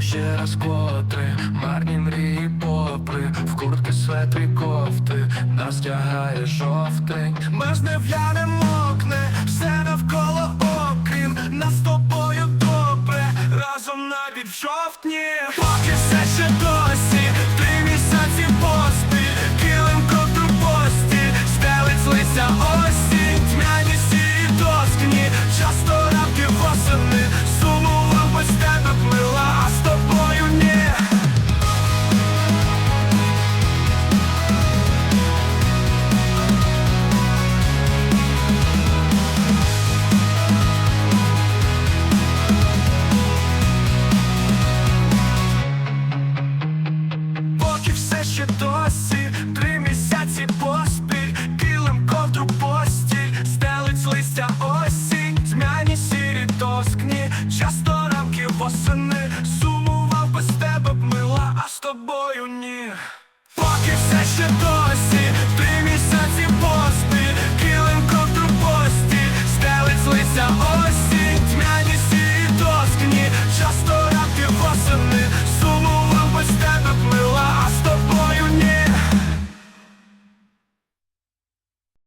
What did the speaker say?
ще раз котри Марні мрії попри. В куртки, светрі, кофти. Нас тягає жовтень. Ми ж не мокне Все навколо окрім Нас з тобою добре. Разом навіть в жовтні. Поки все ще досі тоскні Часто рамки восени. Сумував без тебе б мила А з тобою ні. Поки все ще досі. Три місяці